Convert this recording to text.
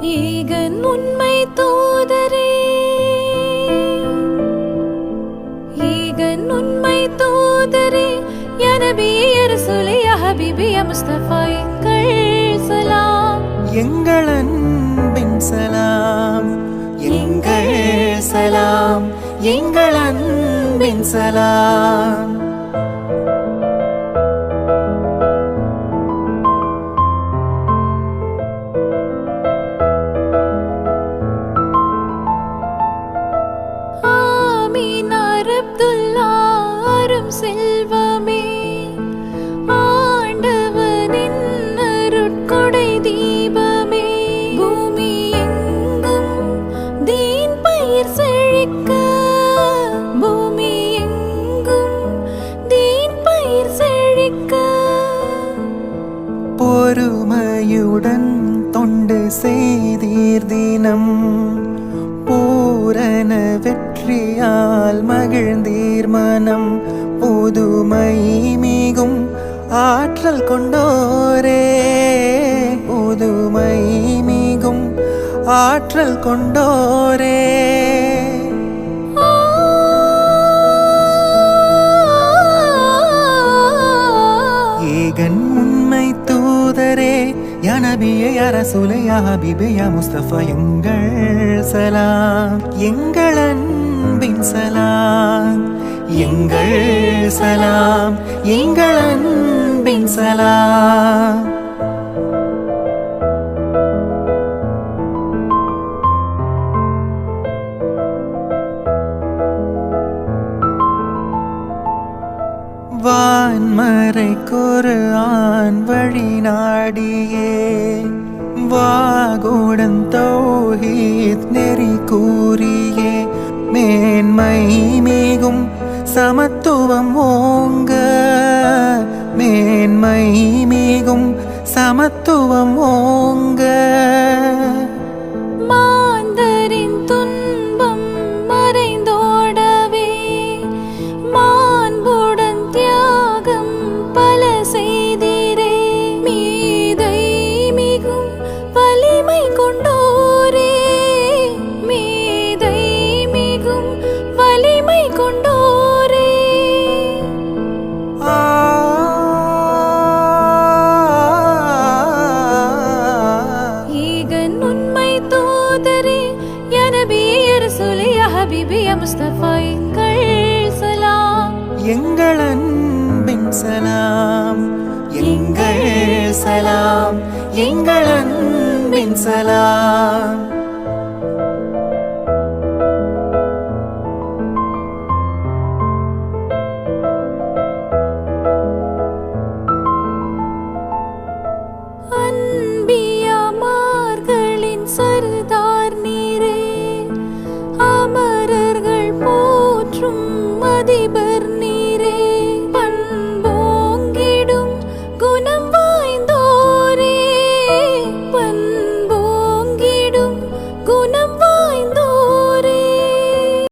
Eigen உண்மை தூதரே. Eigen உண்மை தூதரே யனபிய ரசூலே யா ஹபீபி யா முஸ்தஃபா எங்கள் சலாம். எங்கள் அன்பின் சலாம். எங்கள் சலாம். எங்கள் அன்பின் சலாம். செய்தீர் தினம். பூரண வெற்றியால் மகிழ்ந்தீர் மனம். புதுமை மிகும் ஆற்றல் கொண்டோரே. புதுமை மிகும் ஆற்றல் கொண்டோரே. யா நபியே யா ரசூலே யா ஹபீபே யா முஸ்தபா எங்கள் சலாம் எங்கள் அன்பின் சலாம் எங்கள் சலாம் எங்கள் அன்பின் சலாம். வான்மறை குரு ஆண் வழி நாடியே. வாகுடன் தௌஹீத் நெறி கூறியே. மேன்மை மிகும் சமத்துவம் ஓங்க. மேன்மை மிகும் சமத்துவம் ஓங்க. முஸ்தபா எங்கள் சலாம். எங்கள் அன்பின் சலாம். எங்கள் சலாம். எங்கள் அன்பின் சலாம். the.